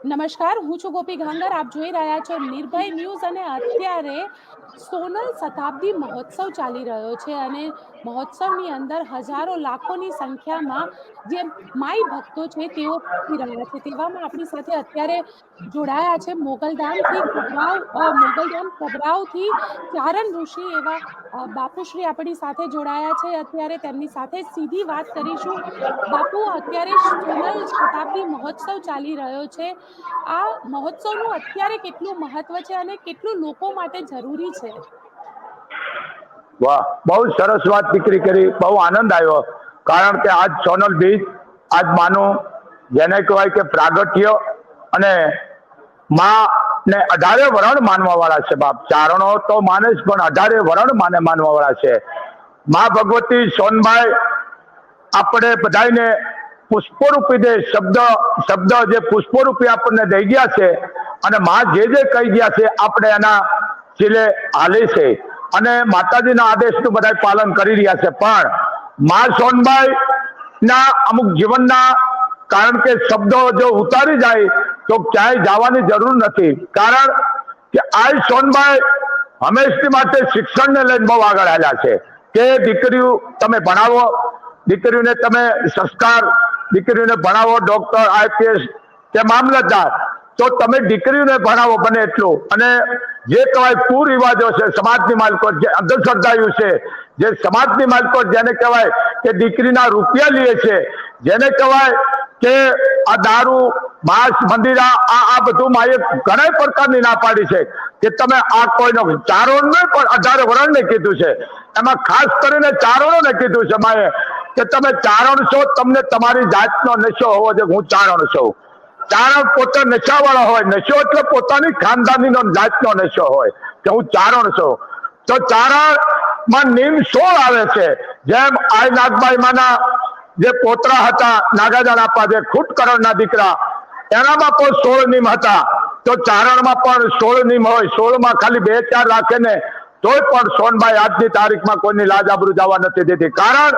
નમસ્કાર હું છું ગોપી ગાંગર આપ જોઈ રહ્યા છો નિર્ભય ન્યૂઝ અને અત્યારે સોનલ શતાબ્દી મહોત્સવ ચાલી રહ્યો છે અને મહોત્સવની અંદર હજારો લાખોની સંખ્યામાં જે માઈ ભક્તો છે તેઓ રહ્યા છે. તેવામાં આપણી સાથે અત્યારે જોડાયા છે મોગલધામથી કબરાવ મોગલધામ કબરાવથી ચારણ ઋષિ એવા બાપુશ્રી આપણી સાથે જોડાયા છે. અત્યારે તેમની સાથે સીધી વાત કરીશું. બાપુ, અત્યારે સોનલ શતાબ્દી મહોત્સવ ચાલી રહ્યો છે. આ મહોત્સવનું અત્યારે કેટલું મહત્વ છે અને કેટલું લોકો માટે જરૂરી છે વાહ, બહુ સરસ વાત દીકરી કરી, બહુ આનંદ આવ્યો. કારણ કે આજ સોનલ બીજ આજ માનું, જેને કહેવાય કે પ્રાગટ્ય અને માં ને અઢારે વરણ માનવા વાળા છે બાપ. ચારણો તો માને જ, પણ અઢારે વરણ માને માનવા વાળા છે. મા ભગવતી સોનભાઈ આપણે બધાને પુષ્પરૂપી દે, શબ્દ શબ્દ જે પુષ્પરૂપી આપણને દઈ ગયા છે અને મા જે જે કહી ગયા છે, આપણે એના ચીલે હાલે છે. અને માતાજીના આદેશનું બધા પાલન કરી રહ્યા છે. પણ મા સોનભાઈ ના અમુક જીવનના કારણ કે શબ્દો જો ઉતારી જાય તો ક્યાંય જવાની જરૂર નથી. કારણ કે આ સોનભાઈ હંમેશની માટે શિક્ષણને લઈને બહુ આગળ આવ્યા છે. કે દીકરીઓ તમે ભણાવો, દીકરીઓને તમે સંસ્કાર, દીકરીઓને ભણાવો, ડોક્ટર, આઈપીએસ કે મામલતદાર તો તમે દીકરીને ભણાવો, બને એટલું. અને જે કહેવાય કુરિવાજો છે, સમાજની માલકોટ જે અંધશ્રદ્ધાયું છે, જે સમાજની માલકોટ જેને કહેવાય કે દીકરીના રૂપિયા લે છે, જેને કહેવાય કે આ દારૂ, માંસ, મંદિરા, આ આ બધું માએ ઘણા પ્રકારની ના પાડી છે, કે તમે આ કોઈનો ચારોણને પણ અઢારે વરણને કીધું છે. એમાં ખાસ કરીને ચારણોને કીધું છે માએ, કે તમે ચારણ છો, તમને તમારી જાતનો નશો હોવો જોઈએ, હું ચારણ છું. ચારણ પોતે નશાવાળો હોય. નશો એટલે પોતાની ખાનદાનીનો જાતનો નશો હોય. કે હું ચારણ છું. તો ચારણમાં નીમ સોળ આવે છે. જેમ આઈ નાગભાઈ માના જે પોતરા હતા, નાગાજાન આપા જે ખૂટકરણના દીકરા, એનામાં પણ સોળ નીમ હતા. તો ચારણમાં પણ સોળ નીમ હોય. સોળમાં ખાલી બે ચાર રાખે ને, તોય પણ સોનભાઈ આજની તારીખમાં કોઈની લાજ આબરૂ જવા નથી દીધી. કારણ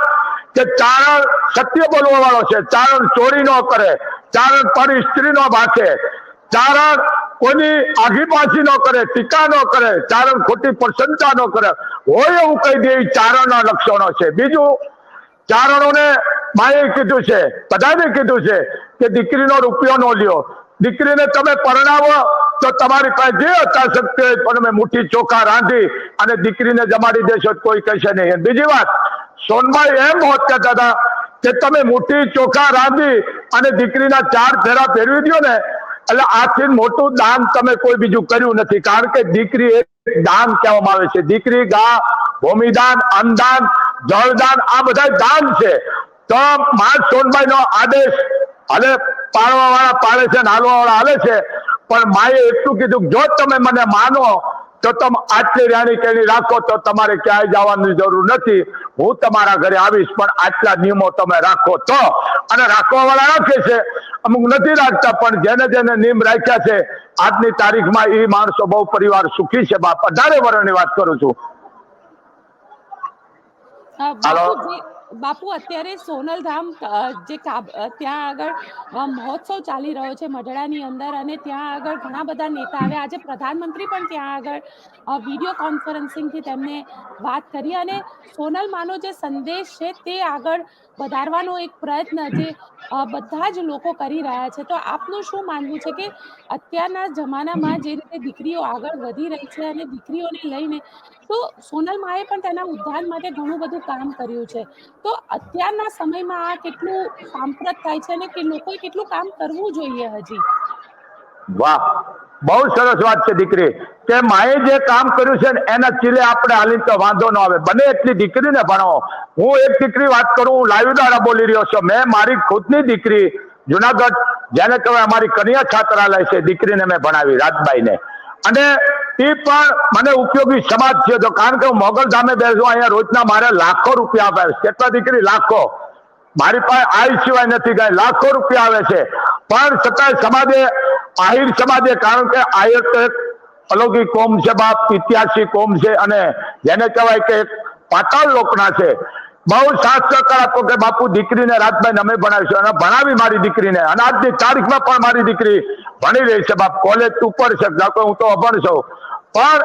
કે ચારણ સત્ય બોલવા વાળો છે. ચારણ ચોરી ન કરે. ચારણ તારી સ્ત્રી નો ભાખે ચારણ કોની આઘીપાછી ન કરે, ટીકા ન કરે ચારણ ખોટી પ્રશંસા ન કરે, હોય એવું કહી દે ચારણના લક્ષણો છે. બીજું, ચારણોને માએ કીધું છે, બધાને કીધું છે કે દીકરીનો રૂપિયો ન લ્યો. દીકરીને તમે પરણાવો, તો તમારી પાસે જે યથાશક્તિ હોય પણ તમે મુઠ્ઠી ચોખા રાંધી અને દીકરીને જમાડી દેશો, કોઈ કહેશે નહીં. બીજી વાત સોનભાઈ એમ હોત કહેતા હતા કે તમે મુઠ્ઠી ચોખા રાંધી અને દીકરીના ચાર ફેરા ફેરવી દો ને, એટલે આથી મોટું દાન તમે કોઈ બીજું કર્યું નથી. કારણ કે દીકરી એક દાન કહેવામાં આવે છે. દીકરી ગા, ભૂમિદાન, અન્નદાન, જળદાન, આ બધા દાન છે. તો મા સોનભાઈ નો આદેશ અને પાળવા વાળા પાળે છે હાલવા વાળા હાલે છે. પણ માએ એટલું કીધું જો તમે મને માનો તો તમે આટલી રાણી કેણી રાખો તો તમારે ક્યાંય જવાની જરૂર નથી. હું તમારા ઘરે આવીશ પણ આટલા નિયમો તમે રાખો તો. અને રાખવા વાળા રાખે છે. અમુક નથી રાખતા પણ જેને જેને નિયમ રાખ્યા છે આજની તારીખમાં એ માણસો બહુ પરિવાર સુખી છે. બાપ અઢારે વર્ષની વાત કરું છું. હાલો. બાપુ, અત્યારે સોનલધામ જે ત્યાં આગળ મહોત્સવ ચાલી રહ્યો છે મઢડાની અંદર અને ત્યાં આગળ ઘણા બધા નેતા આવ્યા. આજે પ્રધાનમંત્રી પણ ત્યાં આગળ વીડિયો કોન્ફરન્સિંગથી તેમને વાત કરી અને સોનલ માનો જે સંદેશ છે તે આગળ વધારવાનો એક પ્રયત્ન જે બધા જ લોકો કરી રહ્યા છે. તો આપનું શું માનવું છે કે અત્યારના જમાનામાં જે રીતે દીકરીઓ આગળ વધી રહી છે અને દીકરીઓને લઈને, તો સોનલ માએ પણ તેના ઉદ્ધાર માટે ઘણું બધું કામ કર્યું છે. તો અત્યારના સમયમાં આ કેટલું સાંપ્રત થાય છે અને કે લોકોએ કેટલું કામ કરવું જોઈએ હજી? વાહ, બહુ સરસ વાત છે દીકરી. કે માએ જે કામ કર્યું છે ને, એના ચીલે આપણે હાલી તો વાંધો ન આવે. બને એટલી દીકરીને ભણો. હું એક દીકરી વાત કરું, હું લાઈવ દ્વારા બોલી રહ્યો છું. મેં મારી ખુદની દીકરી જુનાગઢ, જેને કહેવાય અમારી કન્યા છાત્રાલય છે, દીકરીને મેં ભણાવી, રાજબાઈને. અને એ પણ મને ઉપયોગી સમાજ છે. તો કારણ કે હું મોગલ ધામે બેસું, અહીંયા રોજના મારે લાખો રૂપિયા આપે છે. કેટલા દીકરી? લાખો. મારી પાસે આય સિવાય નથી ગઈ લાખો રૂપિયા આવે છે. પણ છતાંય સમાજે, આહિર સમાજે, કારણ કે આહિર તો એક અલૌકિક કોમ છે બાપ ઇતિહાસિક કોમ છે અને જેને કહેવાય કે પાતાળ લોકના છે. બહુ સાથ સહકાર કે બાપુ દીકરીને રાતભાઈ અમે ભણાવીશું. અને ભણાવી મારી દીકરીને. અને આજની તારીખમાં પણ મારી દીકરી ભણી રહી છે બાપ. કોલેજ ઉપર છે. નકર હું તો અભણ છું. પણ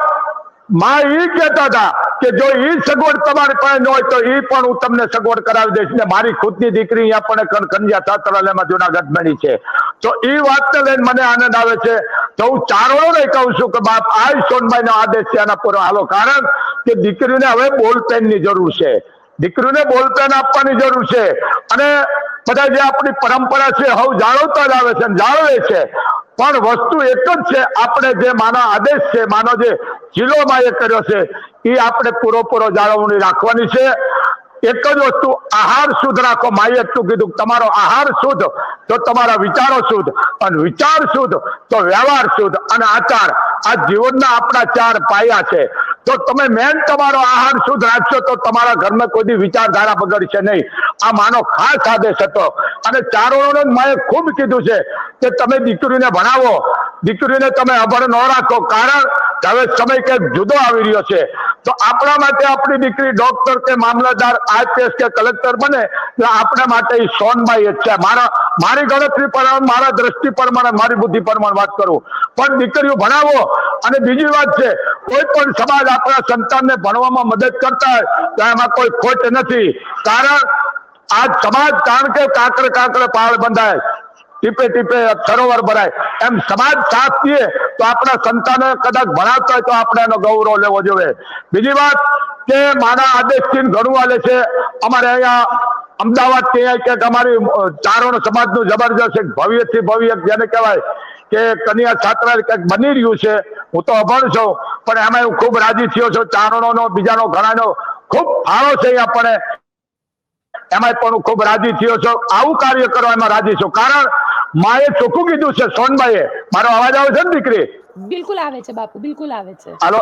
માં ઈ કહેતા હતા કે જો ઈ સગવડ તમારી પાસે ન હોય તો ઈ પણ હું તમને સગવડ કરાવી દઈશ. ને મારી ખુદની દીકરી અહીંયા પણ કણ કન્યા છાત્રાલયમાં જુનાગઢ બની છે. તો એ વાતને લઈને મને આનંદ આવે છે. તો હું ચારોને કહું છું કે બાપ આ સોનભાઈ નો આદેશ છે આના પૂરો. હાલો, કારણ કે દીકરીને હવે બોલપેનની જરૂર છે. દીકરીને બોલપેન આપવાની જરૂર છે. અને બધા જે આપણી પરંપરા છે, હવ જાળવતા જ આવે છે જાળવે છે. પણ વસ્તુ એક જ છે, આપણે જે માનો આદેશ છે, માનો જે જિલ્લોમાં એ કર્યો છે એ આપણે પૂરો પૂરો જાળવણી રાખવાની છે. એક જ વસ્તુ, આહાર શુદ્ધ રાખો. માએ એટલું કીધું? તમારો આહાર શુદ્ધ, તો તમારા વિચારો શુદ્ધ. અને વિચાર શુદ્ધ, તો વ્યવહાર શુદ્ધ અને આચાર. આ જીવનના આપણા ચાર પાયા છે. તો તમે મેન તમારો આહાર શુદ્ધ રાખશો તો તમારા ઘરમાં કોઈ વિચારધારા બગડશે નહીં. આ માનો ખાસ આદેશ હતો. અને ચારોનો માએ ખૂબ કીધું છે કે તમે દીકરીને ભણાવો. દીકરીને તમે અભણ ન રાખો. કારણ હવે સમય કંઈક જુદો આવી રહ્યો છે. તો આપણા માટે આપણી દીકરી ડોક્ટર કે મામલતદાર આઈપીએસ કે કલેક્ટર બને, એટલે આપણા માટે એ સોનબાઈ જ છે. મારા, મારી ગણતરી પ્રમાણે મારા દ્રષ્ટિ પ્રમાણે મારી બુદ્ધિ પ્રમાણે વાત કરું. પણ દીકરીઓ ભણાવો. અને બીજી વાત છે, કોઈ પણ સમાજ આપણા સંતાનને ભણવામાં મદદ કરતા હોય, તો એમાં કોઈ ખોટ નથી. કારણ આ સમાજ કારણ કે કાંકરે કાંકરે પાળ બંધાય. ટીપે ટીપે સરોવર ભરાય. એમ સમાજ સાથ દે તો આપણા સંતાનો કદાચ ભણાવતા હોય તો આપણે એનો ગૌરવ લેવો જોઈએ. બીજી વાત કે મારા આદેશથી ઘણું હાલે છે. અમારે અહીંયા અમદાવાદથી અહીંયા કે અમારી ચારણ સમાજનું જબરજસ્ત એક ભવ્યથી ભવ્ય જેને કહેવાય કે કન્યા છાત્રા કંઈક બની રહ્યું છે. હું તો અભણ છું, પણ એમાં હું ખૂબ રાજી થયો છું. ચારણોનો, બીજાનો, ઘણાનો ખૂબ ફાળો છે અહીંયા પણ. એમાં પણ હું ખૂબ રાજી થયો છું. આવું કાર્ય કરવા એમાં રાજી છું. કારણ માએ ચોખ્ખું કીધું છે સોનભાઈએ મારો અવાજ આવે છે ને દીકરી? બિલકુલ આવે છે બાપુ, બિલકુલ આવે છે. હાલો.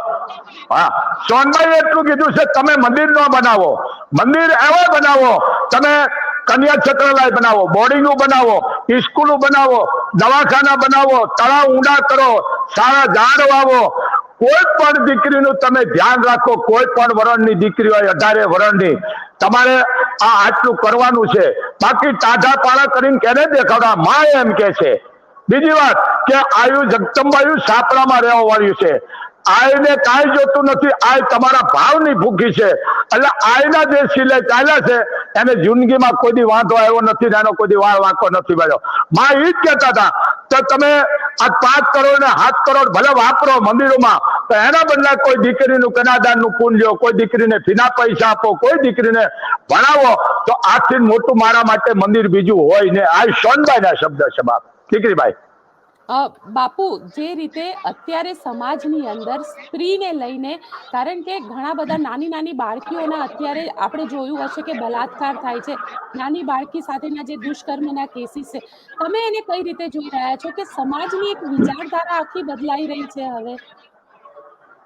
હા. સોનભાઈએ એટલું કીધું છે, તમે મંદિર ન બનાવો. મંદિર એવા બનાવો, તમે કન્યા છત્રાલય બનાવો બોર્ડિંગો બનાવો સ્કૂલો બનાવો, દવાખાના બનાવો, તળાવ ઊંડા કરો, સારા ઝાડ વાવો. કોઈ પણ દીકરીનું તમે ધ્યાન રાખો, કોઈ પણ વરણની દીકરી હોય, અઢારે વરણની, તમારે આ આટલું કરવાનું છે. બાકી તાજા પાળા કરીને કેને દેખાડવા મા એમ કે છે. બીજી વાત કે આયુ જગદંબાયુ સાપડામાં રહેવા વાળ્યું છે. આયને કાંઈ જોતું નથી. આય તમારા ભાવની ભૂખી છે. એટલે આયના જે સિલે ચાલ્યા છે, એને જિંદગીમાં કોઈ દી વાંધો આવ્યો નથી એનો કોઈ દી વાળ વાંકો નથી મળ્યો. માં એ જ કહેતા હતા તો તમે આ પાંચ કરોડ ને સાત કરોડ ભલે વાપરો મંદિરોમાં તો એના બદલે કોઈ દીકરીનું કનાદાનનું પૂન લ્યો કોઈ દીકરીને ફીના પૈસા આપો, કોઈ દીકરીને ભણાવો, તો આથી મોટું મારા માટે મંદિર બીજું હોય ને. આ સોનભાઈ ના શબ્દ છે બાપ. દીકરીભાઈ અ, બાપુ જે રીતે અત્યારે સમાજની અંદર સ્ત્રીને લઈને કારણ કે ઘણા બધા નાની નાની બાળકીઓના અત્યારે આપણે જોયું હશે કે બલાત્કાર થાય છે. નાની બાળકી સાથેના જે દુષ્કર્મના કેસીસ છે. તમે એને કઈ રીતે જોઈ રહ્યા છો કે સમાજની એક વિચારધારા આખી બદલાઈ રહી છે હવે?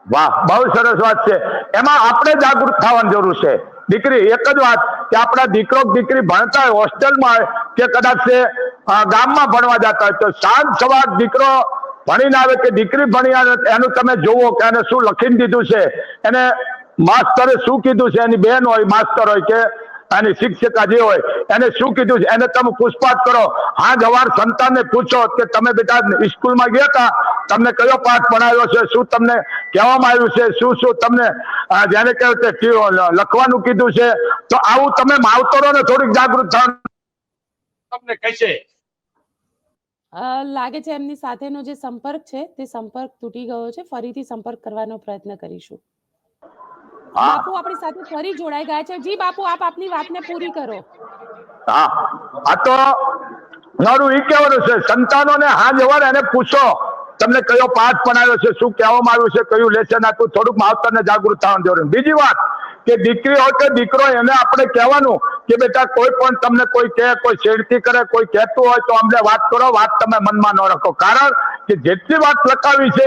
વાહ બહુ સરસ વાત છે. એમાં આપણે જાગૃત થવાની જરૂર છે. દીકરી એક જ વાત કે આપણા દીકરો દીકરી ભણતા હોય હોસ્ટેલમાં કે કદાચ ગામમાં ભણવા જતા હોય તો સાંજ સવાર દીકરો ભણીને આવે કે દીકરી ભણી આવે, એનું તમે જોવો કે એને શું લખીને દીધું છે, એને માસ્તરે શું કીધું છે, એની બેન હોય, માસ્તર હોય કે એની શિક્ષિકા જે હોય, એને શું કીધું છે, એને તમે પૂછપાછ કરો. હા જવાર સંતાનને પૂછો કે તમે બેટા સ્કૂલમાં ગયા હતા તમને કયો પાઠ ભણાવ્યો છે, શું તમને કહેવામાં આવ્યું છે, શું શું તમને જેને કહ્યું તે લખવાનું કીધું છે, તો આવું તમે માવતરોને થોડીક જાગૃત થવાનું તમને કહેશે અ, લાગે છે એમની સાથેનો જે સંપર્ક છે તે સંપર્ક તૂટી ગયો છે. ફરીથી સંપર્ક કરવાનો પ્રયત્ન કરીશું. હા. બાપુ આપણી સાથે ફરી જોડાઈ ગયા છે. જી બાપુ આપ આપની વાતને પૂરી કરો. હા. આ તો મારું ઈ કહેવાનું છે સંતાનોને હા જવાર એને પૂછો. તમને કયો પાઠ ભણાવ્યો છે શું કહેવામાં આવ્યું છે કયું લેસન આપ્યું? થોડુંક માવતરને જાગૃત થવાનું જરૂર છે. બીજી વાત કે દીકરી હોય કે દીકરો એને આપણે કહેવાનું કે બેટા કોઈ પણ તમને કોઈ કહે, કોઈ છેડતી કરે, કોઈ કહેતું હોય તો અમને વાત કરો, વાત તમે મનમાં ન રાખો. કારણ કે જેટલી વાત લખાવી છે,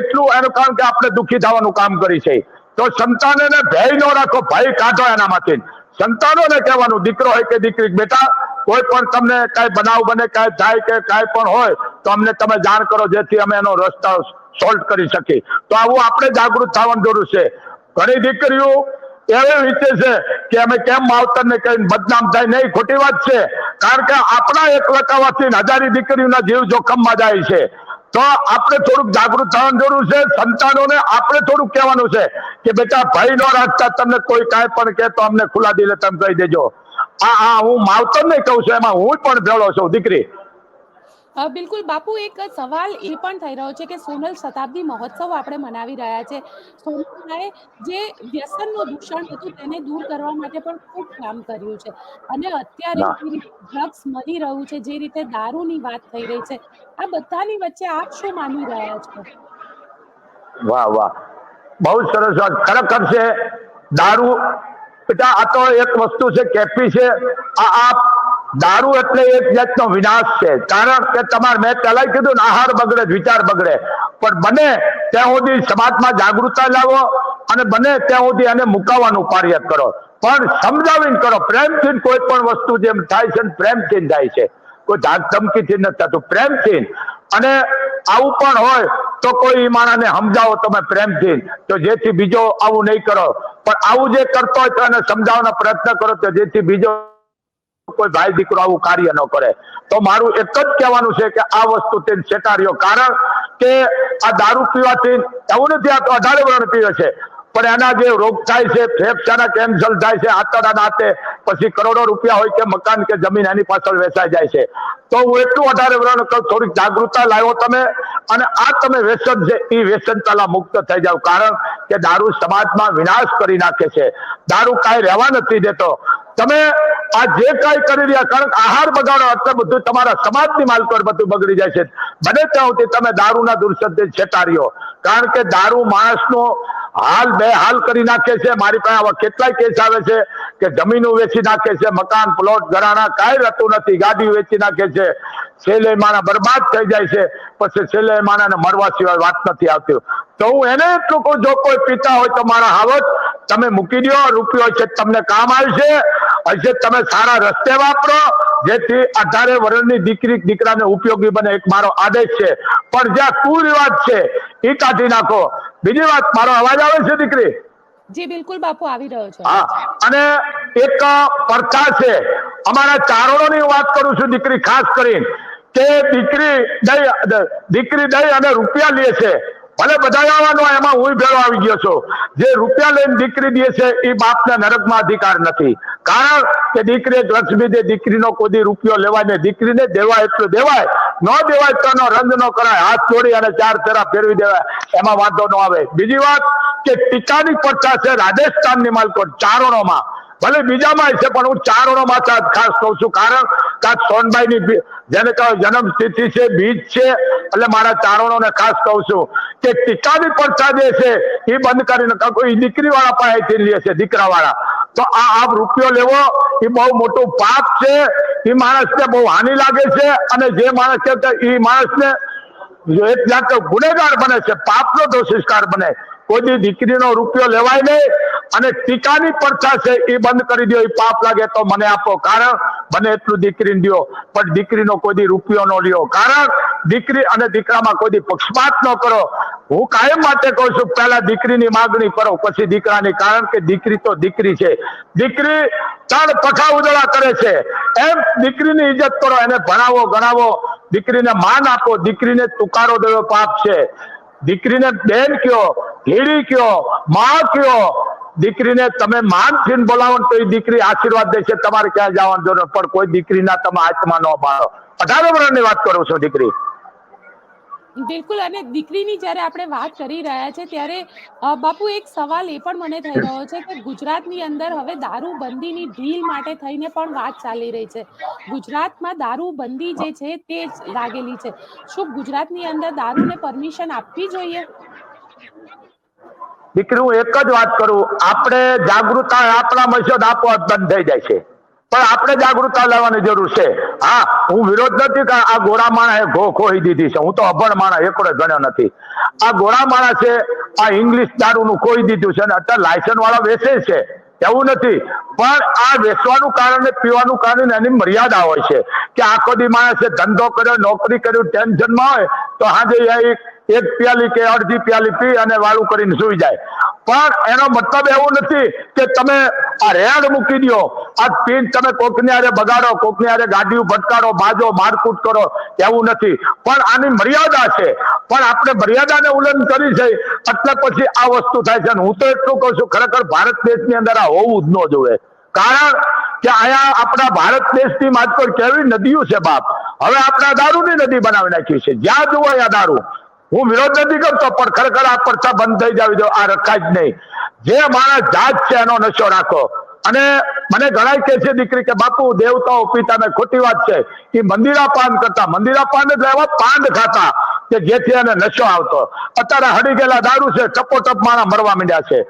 એટલું એનું કારણ કે આપણે દુઃખી થવાનું કામ કરી છે. તો સંતાનોને ભય ન રાખો, ભય કાઢો એનામાંથી સંતાનોને કહેવાનું, દીકરો હોય કે દીકરી, બેટા, કોઈ પણ તમને કાંઈ બનાવ બને, કાંઈ થાય કે કાંઈ પણ હોય, તો અમને તમે જાણ કરો જેથી અમે એનો રસ્તા સોલ્વ કરી શકીએ. તો આવું આપણે જાગૃત થવાની જરૂર છે. ઘણી દીકરીઓ એવું રીતે છે કે અમે કેમ માવતર ને કઈ બદનામ થાય? નહીં, ખોટી વાત છે. કારણ કે આપણા એકલતાવાથી હજારી દીકરીઓના જીવ જોખમમાં જાય છે. તો આપણે થોડુંક જાગૃત થવાની જરૂર છે. સંતાનોને આપણે થોડુંક કહેવાનું છે કે બેટા, ભય ન રાખતા તમને કોઈ કાંઈ પણ કે તો અમને ખુલ્લા દિલે તમે કહી દેજો. આ હા હું માવતર નહીં કહું છું, એમાં હું પણ ભેળો છું, દીકરી. બિલકુલ. બાપુ એક સવાલ એ પણ થઈ રહ્યો છે કે સોનલ શતાબ્દી મહોત્સવ આપણે મનાવી રહ્યા છે. સોનલભાઈ જે વ્યસનનું દૂષણ હતું તેને દૂર કરવા માટે પણ ખૂબ કામ કર્યું છે. અને અત્યારે ડ્રગ્સ મળી રહ્યું છે જે રીતે દારૂની વાત થઈ રહી છે આ બધાની વચ્ચે આપ શું માની રહ્યા છો? વાહ વાહ. બહુ સરસ વાત. ખરેખર છે દારૂ બેટા આ તો એક વસ્તુ છે કેફી છે. આ આ દારૂ એટલે એક જાતનો વિનાશ છે. કારણ કે તમારે મેં પહેલા કીધું ને, આહાર બગડે, વિચાર બગડે. પણ બને ત્યાં સુધી સમાજમાં જાગૃતતા લાવો અને બને ત્યાં સુધી એને મુકાવવાનું કાર્ય કરો. પણ સમજાવીને કરો. પ્રેમથી કોઈ પણ વસ્તુ જેમ થાય છે પ્રેમથી થાય છે. કોઈ ધાક ધમકીથી નથી થતું. પ્રેમથી અને આવું પણ હોય તો કોઈ માણસને સમજાવો તમે પ્રેમથી તો જેથી બીજો આવું નહીં કરો. પણ આવું જે કરતો હોય તો એને સમજાવવાનો પ્રયત્ન કરો તો જેથી બીજો કોઈ ભાઈ દીકરો આવું કાર્ય ન કરે. તો મારું એક જ કહેવાનું છે કે આ વસ્તુ તેને સેટાર્યો કારણ કે આ દારૂ પીવાથી, એવું નથી, આ અઢારે વર્ણ પીવે છે. પણ એના જે રોગ થાય છે, ફેફસાના કેન્સર થાય છે આતડા નાતે, પછી કરોડો રૂપિયા હોય કે મકાન કે જમીન, એની પાછળ વેચાઈ જાય છે. તો હું એટલું અઢારે વર્ષ કરું થોડીક જાગૃતતા લાવ્યો તમે, અને આ તમે વ્યસન છે એ વ્યસન પહેલા મુક્ત થઈ જાવ કારણ કે દારૂ સમાજમાં વિનાશ કરી નાખે છે. દારૂ કાંઈ રહેવા નથી દેતો. તમે આ જે કાંઈ કરી રહ્યા, કારણ કે આહાર બગાડો અત્યારે બધું તમારા સમાજની માલકોર બધું બગડી જાય છે. બને ત્યાં સુધી તમે દારૂના દુર્શબ્દે છેટાર્યો કારણ કે દારૂ માણસનો હાલ બે હાલ કરી નાખે છે. મારી પાસે આવા કેટલાય કેસ આવે છે કે જમીનો વેચી નાખે છે, મકાન, પ્લોટ, ઘરાણા, કાંઈ રહેતું નથી. ગાડી વેચી નાખે છે. છેલ્લે માણા બરબાદ થઈ જાય છે. પછી છેલ્લે માણાને મરવા સિવાય વાત નથી આવતી. તો હું એને એટલું કહું જો કોઈ પિતા હોય તો મારા હાવત તમે મૂકી દો રૂપિયો છે તમને કામ આવશે. હશે તમે સારા રસ્તે વાપરો. જેથી અઢારે વર્ષની દીકરી દીકરાને ઉપયોગી બને એક મારો આદેશ છે. પણ જ્યાં કુરિવાજ છે એ કાઢી નાખો. બીજી વાત મારો અવાજ આવે છે દીકરી? જી બિલકુલ બાપુ આવી રહ્યો છે. હા અને એક પ્રથા છે. અમારા ચારણોની વાત કરું છું દીકરી ખાસ કરીને. કે દીકરી દઈ દીકરી દઈ અને રૂપિયા લે છે. ભલે બધા આવવાનો એમાં હું ભેળો આવી ગયો છું. જે રૂપિયા લઈને દીકરી દે છે, એ બાપને નરકમાં અધિકાર નથી. કારણ કે દીકરી લક્ષ્મી દે, દીકરીનો કોઈ રૂપિયો લેવાય ને દીકરીને દેવાય એટલું દેવાય. ન દેવાય તો એનો રંગ ન કરાય. હાથ તોડી અને ચાર ફેરા ફેરવી દેવાય. એમાં વાંધો ન આવે. બીજી વાત કે ટીકાની પડતા છે, રાજસ્થાનની માલકો ચારણોમાં. ભલે બીજામાં છે, પણ હું ચારમાં ખાસ કહું છું. કારણ કે સોનભાઈની જેને કહો જન્મ સ્થિતિ છે, બીજ છે, એટલે મારા ચારણોને ખાસ કહું છું કે ટીકાની પ્રથા જે છે એ બંધ કરીને કોઈ દીકરી વાળા પાસેથી લે છે દીકરા વાળા તો આ આપ રૂપિયો લેવો એ બહુ મોટું પાપ છે એ માણસને બહુ હાનિ લાગે છે, અને જે માણસ છે એ માણસને એક જાત ગુનેગાર બને છે, પાપનો દોષિષ્કાર બને. કોઈ દીકરીનો રૂપિયો લેવાય નહીં અને ટીકાની પ્રથા છે એ બંધ કરી દો એ પાપ લાગે તો મને આપો. કારણ બને એટલું દીકરીને દો પણ દીકરીનો કોઈ દી રૂપિયો ન લ્યો. કારણ દીકરી અને દીકરામાં કોઈ દી પક્ષપાત ન કરો. હું કાયમ માટે કહું છું, પહેલા દીકરીની માગણી કરો, પછી દીકરાની. કારણ કે દીકરી તો દીકરી છે. દીકરી ત્રણ પખા ઉજળા કરે છે. એમ દીકરીની ઇજ્જત કરો, એને ભણાવો, ગણાવો. દીકરીને માન આપો. દીકરીને તુકારો દેવો પાપ છે. દીકરીને બેન કયો હીડી કયો, માં કયો? દીકરીને તમે માનથી બોલાવો તો એ દીકરી આશીર્વાદ દેશે તમારે ક્યાં જવાનું પણ કોઈ દીકરીના તમે હાથમાં ન બાળો. અઢાર વર્ષની વાત કરું છું, દીકરી. બિલકુલ, અને દીકરીની જ્યારે આપણે વાત કરી રહ્યા છે, ત્યારે બાપુ એક સવાલ એ પણ મને થઈ રહ્યો છે કે ગુજરાતની અંદર હવે દારૂબંધીની ઢીલ માટે થઈને પણ વાત ચાલી રહી છે. ગુજરાતમાં દારૂબંધી જે છે તે જ લાગેલી છે. શું ગુજરાતની અંદર દારૂને પરમિશન આપવી જોઈએ? દીકરી હું એક જ વાત કરું. આપણે જાગૃતતા આપણા મસ્જિદ આપોઆપ બંધ થઈ જાય છે. પણ આપણે જાગૃતતા લાવવાની જરૂર છે. હા, હું વિરોધ નથી કે આ ગોરા માણસે ઘો ખોઈ દીધી છે. હું તો અભણ માણસ, એકડો ગણ્યો નથી. આ ગોરા માણા છે આ ઇંગ્લિશ દારૂનું ખોઈ દીધું છે અને અત્યારે લાયસન્સ વાળા વેચે છે. એવું નથી. પણ આ વેચવાનું કારણ, પીવાનું કારણ એની મર્યાદા હોય છે કે આખો દી માણસે ધંધો કર્યો, નોકરી કર્યું, ટેન્શનમાં હોય, તો હાજે એક એક પ્યાલી કે અડધી પ્યાલી પી અને વાળું કરીને સુઈ જાય. પણ એનો મતલબ એવો નથી કે તમે આ રેડ મૂકી દો. આ પીન તમે કોકની હારે બગાડો, કોકની હારે ગાડીઓ ભટકાડો, બાજો, મારકૂટ કરો, એવું નથી. પણ આની મર્યાદા છે. પણ આપણે મર્યાદાને ઉલ્લંઘન કરી છે, એટલે પછી આ વસ્તુ થાય છે. હું તો એટલું કહું છું, ખરેખર ભારત દેશની અંદર આ હોવું જ ન જોવે કારણ કે અહીંયા આપણા ભારત દેશની માત પર કેવી નદીઓ છે બાપ. હવે આપણા દારૂની નદી બનાવી નાખી છે. જ્યાં જુઓ અહીંયા દારૂ. હું વિરોધ નથી કરતો, પણ ખરેખર આ પરચા બંધ થઈ જાવી જો આ રખાય જ નહીં. જે માણસ જાત છે, એનો નશો રાખો. અને મને ઘણા કે છે દીકરી કે, બાપુ, દેવતાઓ પિતા ને ખોટી વાત છે. એ મંદિરા પાન કરતા, મંદિરા પાન એટલે એવા પાંદ ખાતા કે જેથી એને નશો આવતો. અત્યારે હડી ગયેલા દારૂ છે, ટપોટપ માણા મરવા માંડ્યા છે.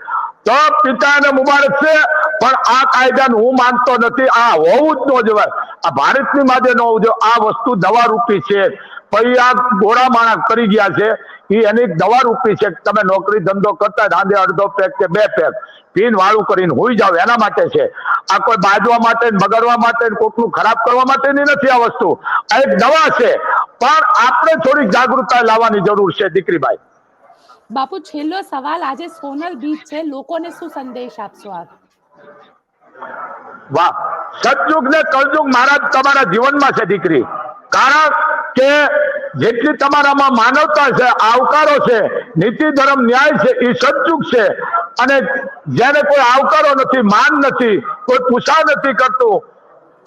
તો પિતાને મુબારક છે, પણ આ કાયદાને હું માનતો નથી. આ હોવું જ ન જોવાય આ ભારતની માથે ન હોવું જોઈએ. આ વસ્તુ દવા રૂપી છે. પછી આ ગોળા માણસ કરી ગયા છે. એ એની દવા રૂપી છે કે તમે નોકરી ધંધો કરતા રાંધે અડધો પેક કે બે પેક પીન વાળું કરીને હોઈ જાવ એના માટે છે. આ કોઈ બાજવા માટે બગડવા માટે કોકનું ખરાબ કરવા માટેની નથી આ વસ્તુ. આ એક દવા છે. પણ આપણે થોડીક જાગૃતતા લાવવાની જરૂર છે દીકરીભાઈ. બાપુ છેલ્લો સવાલ આજે સોનલ બીચ છે. લોકોને શું સંદેશ આપશો આપ? વાહ. સતયુગ ને કલયુગ મહારાજ તમારા જીવનમાં છે દીકરી. કારણ કે જેટલી તમારામાં માનવતા છે આવકારો છે, નીતિ, ધર્મ, ન્યાય છે એ સતયુગ છે. અને જેને કોઈ આવકારો નથી, માન નથી, કોઈ પૂછા નથી કરતું,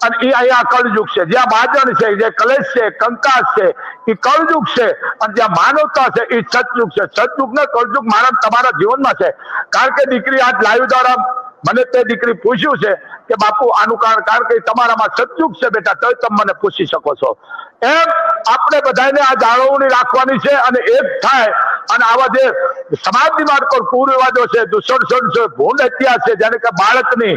અને એ અહીંયા કળયુગ છે. જ્યાં બાજણ છે, જે કલેશ છે, કંકાસ છે એ કળયુગ છે, અને જ્યાં માનવતા છે એ સતયુગ છે. સતયુગ ને કળયુગ મારા, તમારા જીવનમાં છે. કારણ કે દીકરી આજ લાઈવ દ્વારા મને તે દીકરી પૂછ્યું છે કે બાપુ, આનું કારણ કારણ કે તમારામાં સતયુગ છે બેટા તો તમે મને પૂછી શકો છો. એમ આપણે બધાને આ જાળવણી રાખવાની છે અને એક થાય. અને આવા જે સમાજની માર્ગ પર કુરિવાજો છે દુષણ છે ભૂંડ હત્યા છે, જેને કે બાળકની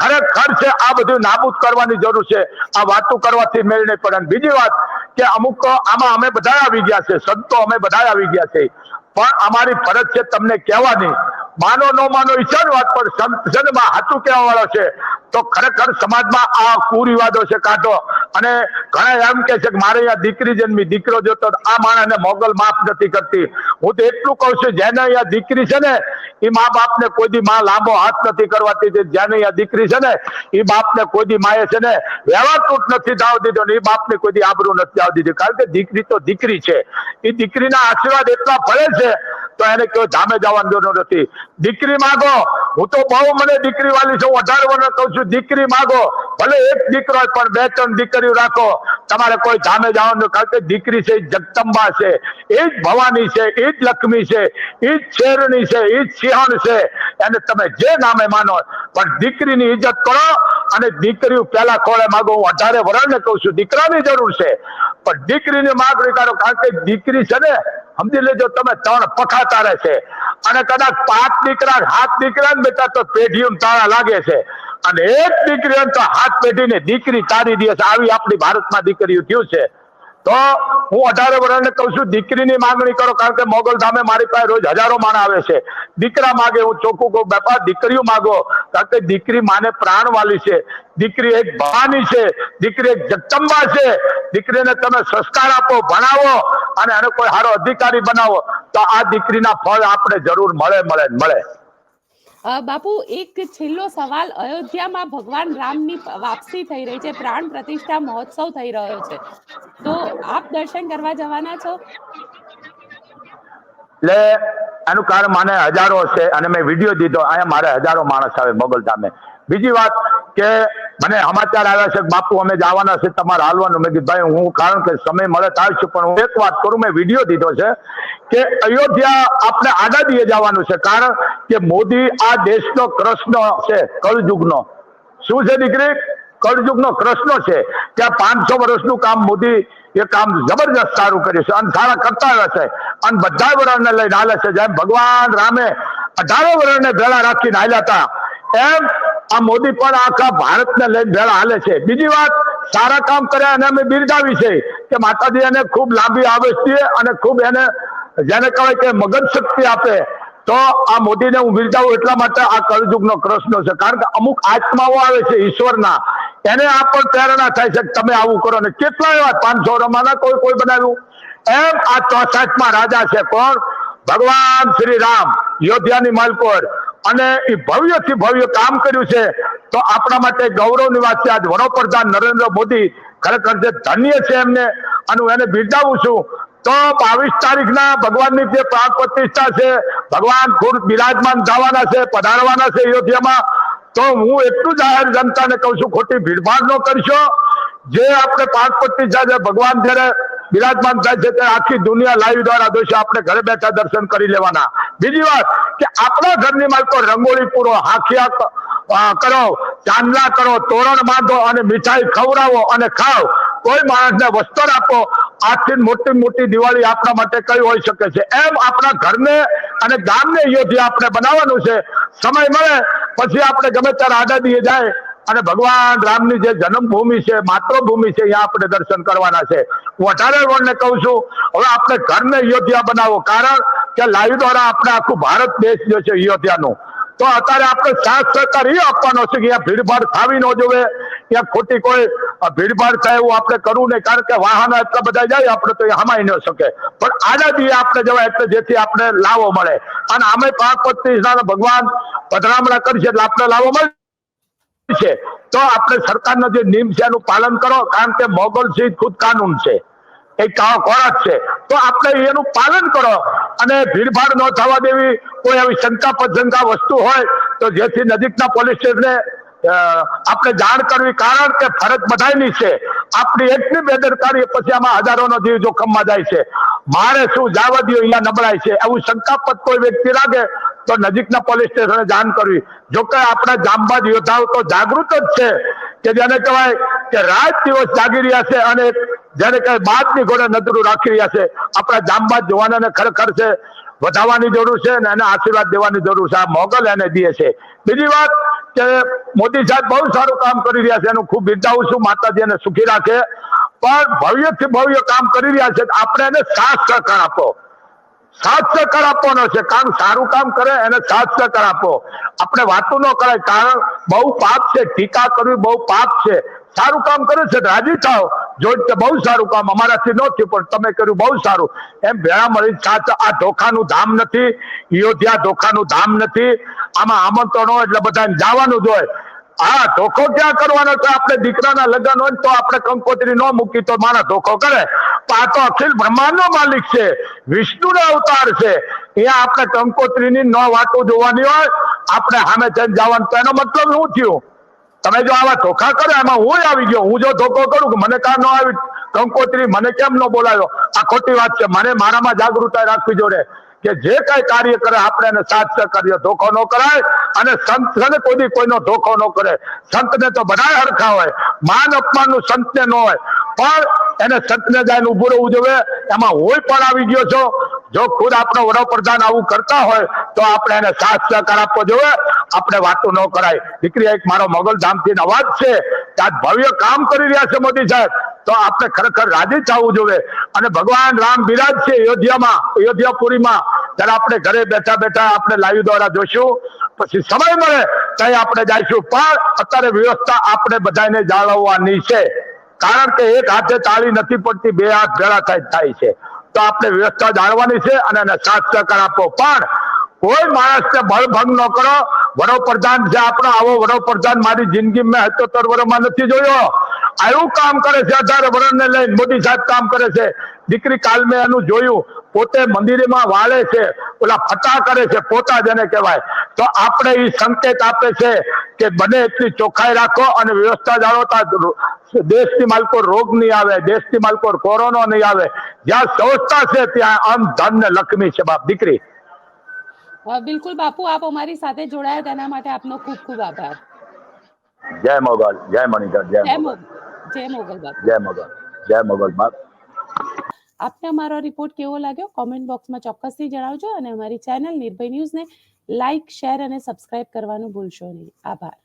ખરેખર છે, આ બધું નાબૂદ કરવાની જરૂર છે. આ વાતો કરવાથી મેળ નહીં પડે. બીજી વાત કે અમુક આમાં અમે બધા આવી ગયા છે, સંતો અમે બધા આવી ગયા છે. પણ અમારી ફરજ છે તમને કહેવાની માનો ન માનો ઈચ્છાની વાત, પણ ને હાચું કહેવા વાળો છે. તો ખરેખર સમાજમાં આ કુરિવાદો છે કાઢો અને ઘણા એમ કે છે કે મારે અહીંયા દીકરી જન્મી, દીકરો જોતો આ માણસને મોગલ માફ નથી કરતી. હું તો એટલું કહું છું, જેને અહીંયા દીકરી છે ને એ મા બાપને કોઈ દી માં લાંબો હાથ નથી કરવાતી. જેને અહીંયા દીકરી છે ને એ બાપને કોઈ દી માએ છે ને, વ્યવહાર તૂટ નથી દાવ દીધો ને એ બાપને કોઈ દી આબરૂ નથી દાવ દીધી. કારણ કે દીકરી તો દીકરી છે. એ દીકરીના આશીર્વાદ એટલા ફળે છે તો એને કયો ધામે જવાની જરૂર નથી. દીકરી માગો. હું તો બહુ મને દીકરી વાલી છું, અઢાર વર્ષ કહું છું. દીકરી માગો, ભલે એક દીકરો પણ બે ત્રણ દીકરીઓ રાખો. તમારે કોઈ ધામે જવાનું કારણ કે દીકરી છે જગદંબા છે. એ જ ભવાની છે, એ જ લક્ષ્મી છે, એ જ શેરણી છે, એ જ સિંહણ છે. એને તમે જે નામે માનો પણ દીકરીની ઇજ્જત કરો અને દીકરીઓ પેલા ખોળે માગો. હું અઢારે વરણને કહું છું, દીકરાની જરૂર છે. પણ દીકરીની માગણી કરો કારણ કે દીકરી છે ને, સમજી લેજો, તમે ત્રણ પખાતા રહે છે અને કદાચ પાંચ દીકરા હાથ દીકરા ને બેટા તો પેઢીઓ તાળા લાગે છે. અને એક દીકરી તો હાથ પેઢીને દીકરી તારી દે છે. આવી આપણી ભારતમાં દીકરીઓ થયું છે. તો હું અઢારે વર્ષને કહું છું, દીકરીની માંગણી કરો, કારણ કે મોગલ ધામે મારી પાસે રોજ હજારો માણ આવે છે. દીકરા માગે, હું ચોખ્ખું કહું, બાપા, દીકરીઓ માગો, કારણ કે દીકરી માને પ્રાણ વાલી છે. દીકરી એક ભવાની છે, દીકરી એક જગદંબા છે. દીકરીને તમે સંસ્કાર આપો, ભણાવો, અને એને કોઈ સારો અધિકારી બનાવો, તો આ દીકરીના ફળ આપણે જરૂર મળે મળે મળે. બાપુ, એક છેલ્લો સવાલ. અયોધ્યામાં ભગવાન રામની વાપસી થઈ રહી છે. પ્રાણ પ્રતિષ્ઠા મહોત્સવ થઈ રહ્યો છે. તો આપ દર્શન કરવા જવાના છો? એટલે એનું કારણ મને હજારો છે અને મેં વીડિયો દીધો. અહીંયા મારે હજારો માણસ આવે મોગલ ધામે. બીજી વાત કે મને સમાચાર આવ્યા છે બાપુ, અમે જવાના છે તમારે હાલવાનું. મેં કીધું, ભાઈ, હું કારણ કે સમય મળે થાય છે પણ હું એક વાત કરું, મેં વીડિયો દીધો છે કે અયોધ્યા આપણે આઝાદીએ જવાનું છે. કારણ કે મોદી આ દેશનો કૃષ્ણ છે કળયુગનો શું છે દીકરી? કળયુગનો કૃષ્ણ છે. ત્યાં પાંચસો વર્ષનું કામ મોદી, એ કામ જબરજસ્ત સારું કર્યું છે. અને સારા કરતા આવ્યા છે. અને બધા વર્ણને લઈને હાલે છે. જેમ ભગવાન રામે અઢારો વર્ણને ભેળા રાખીને હાલ્યા હતા, એમ આ મોદી પણ આખા ભારતને લઈને ભેળા હાલે છે. બીજી વાત, સારા કામ કર્યા અને અમે બિરદાવી છે કે માતાજી એને ખૂબ લાંબી આવે છે અને ખૂબ એને, જેને કહેવાય કે મગજ શક્તિ આપે. તો આ મોદીને હું બિરદાવું એટલા માટે આ કળયુગનો પ્રશ્ન છે. કારણ કે અમુક આત્માઓ આવે છે ઈશ્વરના, એને આ પણ પ્રેરણા થાય છે કે તમે આવું કરો. ને કેટલા એવા પાંચસો રમાના કોઈ કોઈ બનાવ્યું. એમ આ ચોસાઠમાં રાજા છે કોણ? ભગવાન શ્રી રામ યોધ્યાની માલકોર. અને એ ભવ્યથી ભવ્ય કામ કર્યું છે, તો આપણા માટે ગૌરવની વાત છે આજ વડાપ્રધાન નરેન્દ્ર મોદી ખરેખર જે ધન્ય છે એમને, અને હું એને બિરદાવું છું, તો બાવીસ તારીખના ભગવાનની જે પ્રાણ પ્રતિષ્ઠા છે, ભગવાન ખુદ બિરાજમાન થવાના છે, પધારવાના છે અયોધ્યામાં, તો હું એટલું જાહેર જનતાને કહું છું, ખોટી ભીડભાડ ન કરશો. જે આપણે પાંચ પ્રતિષ્ઠા છે, ભગવાન જ્યારે બિરાજમાન થાય છે ત્યારે આખી દુનિયા લાઈવ દ્વારા જોશે આપણે ઘરે બેઠા દર્શન કરી લેવાના. બીજી વાત કે આપણા ઘરની માલકો રંગોળી પૂરો, હાંખિયા કરો, ચાંદલા કરો, તોરણ બાંધો અને મીઠાઈ ખવડાવો અને ખાઓ. કોઈ માણસને વસ્ત્ર આપો. આથી મોટી મોટી દિવાળી આપણા માટે કઈ હોઈ શકે છે? એમ આપણા ઘરને અને ગામને યોગ્ય આપણે બનાવવાનું છે. સમય મળે, પછી આપણે ગમે ત્યારે આઝાદીએ જાય અને ભગવાન રામની જે જન્મભૂમિ છે, માતૃભૂમિ છે, અહીંયા આપણે દર્શન કરવાના છે. અઢારે વર્ણને કહું છું, હવે આપણે ઘરને અયોધ્યા બનાવો. કારણ કે લાઈવ દ્વારા આપણે આખું ભારત દેશ જે છે, અયોધ્યાનું. તો અત્યારે આપણે સાથ સહકાર એ આપવાનો છે કે ભીડભાડ થાવી ન જોવે. ત્યાં ખોટી કોઈ ભીડભાડ થાય એવું આપણે કરવું નહીં. કારણ કે વાહનો એટલા બધા જાય, આપણે તો એ હમાઈ ન શકે. પણ આઝાદી આપણે જવાય એટલે જેથી આપણે લાવો મળે. અને આમે પાંચ પત્રીસ ભગવાન પધરામણા કરશે એટલે આપણે લાવો મળે. છે. તો આપણે સરકારનો જે નિયમ છે એનું પાલન કરો, કારણ કે મોગલ સિંહ ખુદ કાનૂન છે. એ ખોરાક છે. તો આપણે એનું પાલન કરો. અને ભીડભાડ ન થવા દેવી, કોઈ આવી શંકા પશંકા વસ્તુ હોય, તો જેથી નજીકના પોલીસ સ્ટેશને આપણે જાણ કરવી, કારણ કે ફરજ બધાની છે. આપણી એટલી બેદરકારી, પછી આમાં હજારોનો જીવ જોખમમાં જાય છે. મારે શું જાવા દો અહીંયા નબળાય છે? એવું શંકાપદ કોઈ વ્યક્તિ લાગે તો નજીકના પોલીસ સ્ટેશને જાણ કરવી. જો કે આપણા જામબાદ યોદ્ધાઓ તો જાગૃત જ છે કે જેને કહેવાય કે રાત દિવસ જાગી રહ્યા છે અને જેને કહેવાય બાદની ઘોડે નજરું રાખી રહ્યા છે. આપણા જામબાદ જવાનોને ખરેખર છે, વધાવવાની જરૂર છે અને એને આશીર્વાદ દેવાની જરૂર છે. આ મોગલ એને દે છે. બીજી વાત કે મોદી સાહેબ બહુ સારું કામ કરી રહ્યા છે. એનું ખૂબ બિરદાવું છું. માતાજી એને સુખી રાખે. પણ ભવ્યથી ભવ્ય કામ કરી રહ્યા છે. આપણે એને સાથ સહકાર આપો. સાથ સહકાર આપવાનો છે. કારણ સારું કામ કરે એને સાથ સહકાર આપો. આપણે વાતો ન કરાય, કારણ બહુ પાપ છે, ટીકા કરવી બહુ પાપ છે. સારું કામ કરે છે રાજી થાવ જો બહુ સારું કામ અમારાથી ન થયું, પણ તમે કર્યું બહુ સારું. એમ ભેળા મળી સાચ, આ ધોખાનું ધામ નથી, અયોધ્યા ધોખાનું ધામ નથી. આમાં આમંત્રણો એટલે બધાને જવાનું જ હોય. હા, ધોખો ક્યાં કરવાનો છે? આપણે દીકરાના લગ્ન હોય ને તો આપણે કંકોત્રી ન મૂકી તો મારા ધોખો કરે. આ તો અખિલ બ્રહ્માંડનો માલિક છે, વિષ્ણુનો અવતાર છે. અહીંયા આપણે કંકોત્રીની ન વાતો જોવાની હોય, આપણે સામે થઈને જવાનું. તો એનો મતલબ શું થયું? તમે જો આવા ધોખા કરો, એમાં હું આવી ગયો? હું જો ધોખો કરું કે મને ક્યાં ન આવી? કંકોત્રી મને કેમ ન બોલાયો? આ ખોટી વાત છે. મને મારામાં જાગૃતતા રાખવી જોડે. કે જે કઈ કાર્ય કરે, આપણે એને સાથ સહકાર્ય ધોખો ન કરાય અને સંત છે ને કોઈ કોઈનો ધોખો ન કરે. સંતને તો બધા હરખા હોય. માન અપમાનનું સંતને ન હોય. પણ એને સંતને જાય ઉભું રહેવું જોઈએ. એમાં હોય પણ આવી ગયો છો. જો ખુદ આપણો વડાપ્રધાન આવું કરતા હોય, તો આપણે એને સાથ સહકાર આપવો જોઈએ. આપણે વાતો ન કરાય. દીકરી એક મારો મોગલધામથી અવાજ છે. કે આજ ભવ્ય કામ કરી રહ્યા છે મોદી સાહેબ. તો આપણે ખરેખર રાજી થવું જોઈએ. અને ભગવાન રામ બિરાજ છે અયોધ્યામાં, અયોધ્યાપુરીમાં. ત્યારે આપણે ઘરે બેઠા બેઠા આપણે લાઈવ દ્વારા જોઈશું. પછી સમય મળે ત્યાં આપણે જઈશું. પણ અત્યારે વ્યવસ્થા આપણે બધાને જાળવવાની છે. કારણ કે એક હાથે તાળી નથી પડતી, બે હાથ ભેળા થાય થાય છે. તો આપણે વ્યવસ્થા જાળવવાની છે અને એને સાથ સહકાર આપો. પણ કોઈ માણસને બળભંગ ન કરો. વડોપ્રધાન છે આપણો. આવો વડોપ્રધાન મારી જિંદગી મેં સત્તર વર્ષમાં નથી જોયો. આવું કામ કરે છે અઢાર વર્ષને લઈને મોદી સાહેબ કામ કરે છે. દીકરી કાલ મેં એનું જોયું પોતે મંદિરમાં વાળે છે ઓલા ફટા કરે છે પોતા જેને કહેવાય. તો આપણે એ સંકેત આપે છે કે બને એટલી ચોખ્ખાઈ રાખો અને વ્યવસ્થા જાળવતા દેશની માલકો રોગ નહીં આવે દેશની માલકો કોરોનો નહીં આવે. જ્યાં સંસ્થા છે ત્યાં અન્ન ધન ને લક્ષ્મી છે બાપ દીકરી. બિલકુલ બાપુ આપ અમારી સાથે જોડાયા તેના માટે આપનો ખૂબ ખૂબ આભાર. જય મોગલ જય મણિધર જય મોગલ. જય મોગલ બાપ. જય મોગલ. જય મોગલ બાપ. આપને અમારો રિપોર્ટ કેવો લાગ્યો? કોમેન્ટ બોક્સમાં ચોક્કસથી જણાવજો અને અમારી ચેનલ નિર્ભય ન્યૂઝને લાઇક શેર અને સબસ્ક્રાઇબ કરવાનું ભૂલશો નહીં. આભાર.